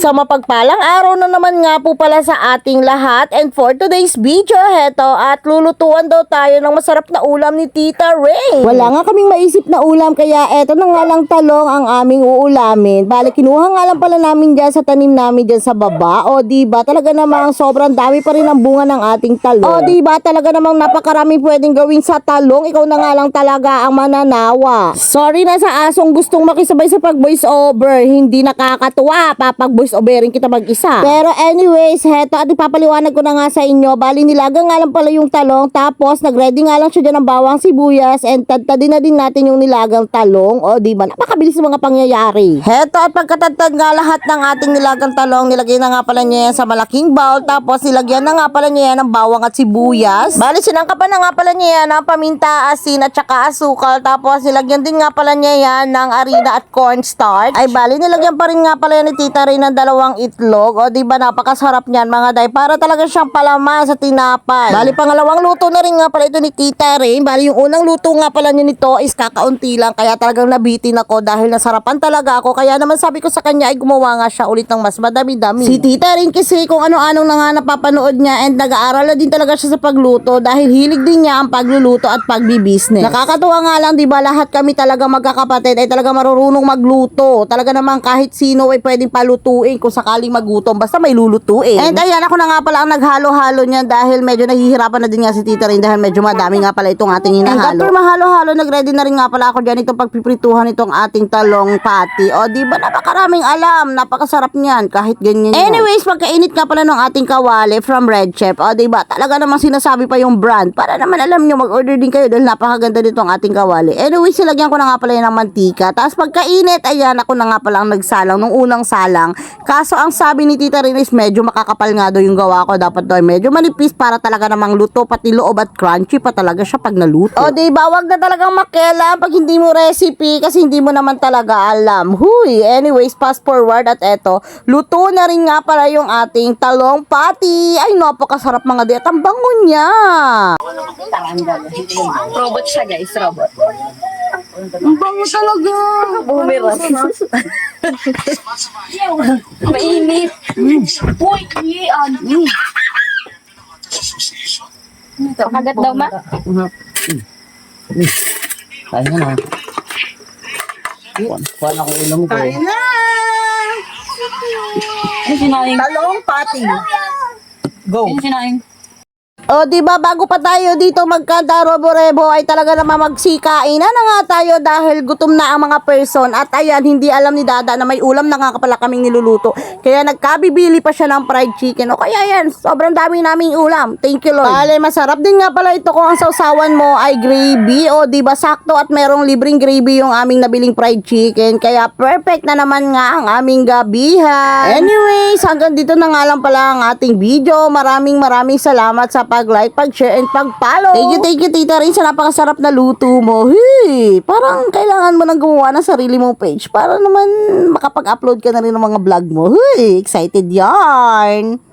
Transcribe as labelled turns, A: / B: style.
A: Isang mapagpalang araw na naman nga po pala sa ating lahat and for today's video, heto at lulutuan daw tayo ng masarap na ulam ni Tita Ray. Wala nga kaming maisip na ulam kaya eto na nga lang talong ang aming uulamin. Bale, kinuha nga lang pala namin dyan sa tanim namin dyan sa baba. O di ba talaga namang sobrang dami pa rin ang bunga ng ating talong. O di ba talaga namang napakarami pwedeng gawin sa talong. Ikaw na nga lang talaga ang mananawa. Sorry na sa asong gustong makisabay sa pag-voice over. Hindi nakakatuwa. Papag-voice overin kita mag-isa. Pero anyways, heto at ipapaliwanag ko na nga sa inyo. Bali nilaga nga lang pala yung talong. Tapos nagready nga lang siya dyan ng bawang sibuyas. And tadtadin na din natin yung nilagang talong. O di ba napakabilis ng mga pangyayari. Heto at pagkatadtad nga lahat ng ating nilagang talong. Nilagay na nga pala niya yan sa malaking bowl. Tapos nilagyan na nga pala niya yan ng bawang at sibuyas. Bali sinangkapan na nga pala niya yan ng paminta, asin at saka asukal. Tapos nilagyan din nga pala niya yan ng harina at cornstarch. Ay bali nilagyan pa rin nga pala yan ni Tita Ray ng dalawang itlog. O di ba napakasarap niyan mga day. Para talaga siyang palaman sa tinapay. Bali pangalawang luto na rin nga pala ito ni Tita Ray. Bali yung unang luto nga pala niya nito is kakaunti lang. Kaya talagang nabitin ako dahil nasarapan talaga ako. Kaya naman sabi ko sa kanya ay gumawa nga siya ulit ng mas madami-dami. Si Tita Ray kasi kung ano-anong na nga napapanood niya and nag-aaral na din talaga siya sa pagluto dahil hilig din niya ang pagluluto at pagbi-business. Nakakatuwa nga lang 'di ba lahat kami talaga magkakapatid ay talaga marurunong magluto. Talaga naman kahit sino ay pwedeng palutuin kung sakaling magutom basta may lulutuin. And ayan ako na nga pala ang naghalo-halo niya dahil medyo nahihirapan na din nga si Tita Rin dahil medyo madami nga pala itong ating hinahalo. And after mahalo-halo nagready na rin nga pala ako diyan itong pagpiprituhan itong ating talong pati. O di ba napakaraming alam, napakasarap niyan kahit ganyan. yan. Anyways, pagkainit nga pala ng ating kawali from Red Chef. O di ba talaga namang sinasabi pa yung brand para naman alam nyo mag-order din kayo dahil napakaganda nitong ating kawali. Anyways, silagyan ko na nga pala yan ng mantika. Tapos pagkainit, ayan ako na nga pala ang nagsalang nung unang salang. Kaso ang sabi ni Tita Rin is medyo makakapal nga daw yung gawa ko. Dapat daw ay medyo manipis para talaga namang luto pati loob at crunchy pa talaga siya pag naluto. O di ba, wag na talagang makialam pag hindi mo recipe kasi hindi mo naman talaga alam. Huy, anyways, fast forward at eto, luto na rin nga pala yung ating talong pati. Ay, napakasarap mga diet. Ang bango niya.
B: Robot siya guys, robot.
A: Ang bango talaga.
B: Bumira. Mainit. Uy, iyan. Kagat daw ma?
C: Kaya na. Kuhan, kuhan ako ulam ko.
A: Kain na.
B: Ano sinaing?
A: Talong pati. Go.
B: Ano sinaing?
A: O, di ba bago pa tayo dito magkanta robo-rebo ay talaga naman magsikain na na nga tayo dahil gutom na ang mga person at ayan hindi alam ni Dada na may ulam na nga pala kaming niluluto. Kaya nagkabibili pa siya ng fried chicken. O kaya yan, sobrang dami naming ulam. Thank you Lord. Bale, masarap din nga pala ito kung ang sausawan mo ay gravy o di ba sakto at merong libreng gravy yung aming nabiling fried chicken. Kaya perfect na naman nga ang aming gabihan. Anyways, hanggang dito na nga lang pala ang ating video. Maraming maraming salamat sa pag-like, pag-share, and pag-follow. Thank you, thank you, Tita Rin, sa napakasarap na luto mo. Hey, parang kailangan mo nang gumawa ng sarili mong page para naman makapag-upload ka na rin ng mga vlog mo. Hey, excited yarn!